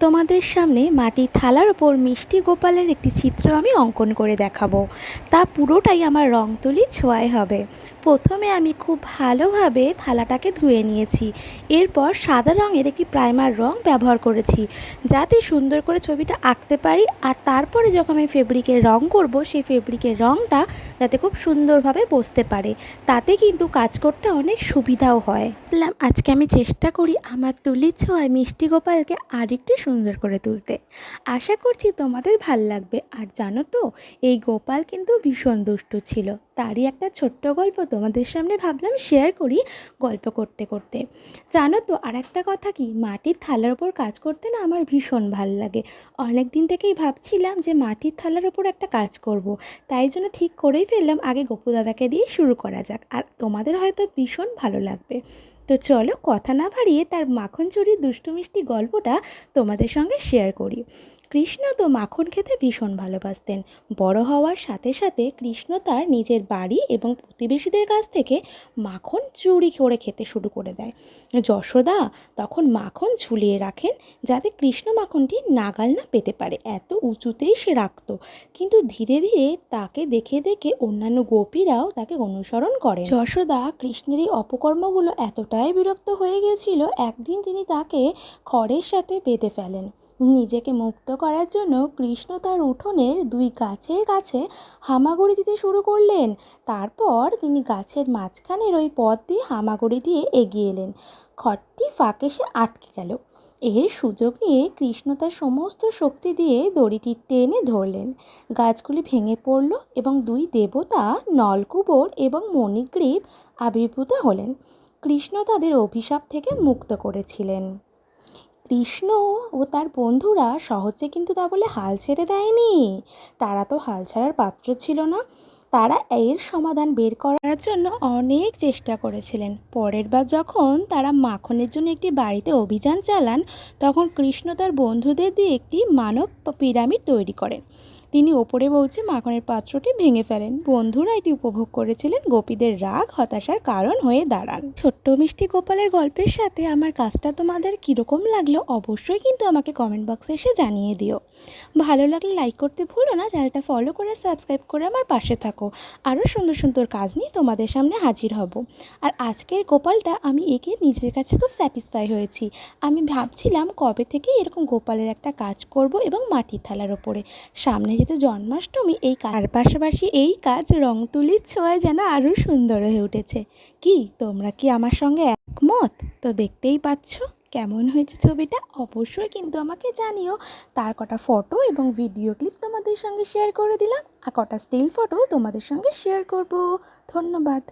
তোমাদের সামনে মাটির থালার ওপর মিষ্টি গোপালের একটি চিত্র আমি অঙ্কন করে দেখাবো। তা পুরোটাই আমার রং তুলি ছোঁয়ায় হবে। প্রথমে আমি খুব ভালোভাবে থালাটাকে ধুয়ে নিয়েছি। এরপর সাদা রঙের একটি প্রাইমার রং ব্যবহার করেছি, যাতে সুন্দর করে ছবিটা আঁকতে পারি। আর তারপরে যখন আমি ফেব্রিকের রং করব, সেই ফেব্রিকের রংটা যাতে খুব সুন্দরভাবে বসতে পারে, তাতে কিন্তু কাজ করতে অনেক সুবিধাও হয়। বললাম, আজকে আমি চেষ্টা করি আমার তুলির ছোঁয়ায় মিষ্টি গোপালকে আর একটু সুন্দর করে তুলতে। আশা করছি তোমাদের ভালো লাগবে। আর জানো তো, এই গোপাল কিন্তু ভীষণ দুষ্টু ছিল। তারই একটা ছোট্ট গল্প তোমাদের সামনে ভাবলাম শেয়ার করি গল্প করতে করতে। জানো তো আর একটা কথা কি? মাটির থালার ওপর কাজ করতে না আমার ভীষণ ভালো লাগে। অনেক দিন থেকেই ভাবছিলাম যে মাটির থালার ওপর একটা কাজ করব। তাই জন্য ঠিক করেই ফেললাম। আগে গপু দাদাকে দিয়ে শুরু করা যাক। আর তোমাদের হয়তো ভীষণ ভালো লাগবে। তো চলো কথা না বাড়িয়ে তার মাখন চুরির দুষ্টু মিষ্টি গল্পটা তোমাদের সঙ্গে শেয়ার করি। কৃষ্ণ তো মাখন খেতে ভীষণ ভালোবাসতেন। বড় হওয়ার সাথে সাথে কৃষ্ণ তার নিজের বাড়ি এবং প্রতিবেশীদের কাছ থেকে মাখন চুরি করে খেতে শুরু করে দেয়। যশোদা তখন মাখন ঝুলিয়ে রাখেন যাতে কৃষ্ণ মাখনটি নাগাল না পেতে পারে। এত উঁচুতেই সে রাখত। কিন্তু ধীরে ধীরে তাকে দেখে দেখে অন্যান্য গোপীরাও তাকে অনুসরণ করে যশোদা কৃষ্ণের এই অপকর্মগুলো এতটাই বিরক্ত হয়ে গেছিল, একদিন তিনি তাকে খড়ের সাথে বেঁধে ফেলেন। নিজেকে মুক্ত করার জন্য কৃষ্ণ তার উঠোনের দুই গাছের কাছে হামাগুড়ি দিতে শুরু করলেন। তারপর তিনি গাছের মাঝখানের ওই পথ দিয়ে হামাগুড়ি দিয়ে এগিয়ে এলেন। খড়টি ফাঁকে সে আটকে গেল। এর সুযোগ নিয়ে কৃষ্ণ তার সমস্ত শক্তি দিয়ে দড়িটি টেনে ধরলেন। গাছগুলি ভেঙে পড়ল এবং দুই দেবতা নলকুবর এবং মণিগ্রীব আবির্ভূত হলেন। কৃষ্ণ তাদের অভিশাপ থেকে মুক্ত করেছিলেন। কৃষ্ণ ও তার বন্ধুরা সহজে কিন্তু তা বলে হাল ছেড়ে দেয়নি। তারা তো হাল ছাড়ার পাত্র ছিল না। তারা এর সমাধান বের করার জন্য অনেক চেষ্টা করেছিলেন। পরের বার যখন তারা মাখনের জন্য একটি বাড়িতে অভিযান চালান, তখন কৃষ্ণ তার বন্ধুদের দিয়ে একটি মানব পিরামিড তৈরি করেন। তিনি ওপরে পৌঁছে মাখনের পাত্রটি ভেঙে ফেলেন। বন্ধুরা, এটি উপভোগ করেছিলেন গোপীদের রাগ, হতাশার কারণ হয়ে দাঁড়ান। ছোট্ট মিষ্টি গোপালের গল্পের সাথে আমার কাজটা তোমাদের কীরকম লাগল অবশ্যই কিন্তু আমাকে কমেন্ট বক্সে এসে জানিয়ে দিও। ভালো লাগলে লাইক করতে ভুলো না, চ্যানেলটা ফলো করে সাবস্ক্রাইব করে আমার পাশে থাকো। আরও সুন্দর সুন্দর কাজ নিয়ে তোমাদের সামনে হাজির হব। আর আজকের গোপালটা আমি এঁকে নিজের কাছে খুব স্যাটিসফাই হয়েছি। আমি ভাবছিলাম কবে থেকে এরকম গোপালের একটা কাজ করব এবং মাটির থালার ওপরে। সামনে যেহেতু জন্মাষ্টমী, এই কার পাশাপাশি এই কাজ রং তুলির ছোঁয়ায় যেন আরও সুন্দর হয়ে উঠেছে। কি, তোমরা কি আমার সঙ্গে একমত? তো দেখতেই পাচ্ছ কেমন হয়েছে ছবিটা। অবশ্যই কিন্তু আমাকে জানিও। তার কটা ফটো এবং ভিডিও ক্লিপ তোমাদের সঙ্গে শেয়ার করে দিলাম। আর কটা স্টিল ফটো তোমাদের সঙ্গে শেয়ার করব। ধন্যবাদ।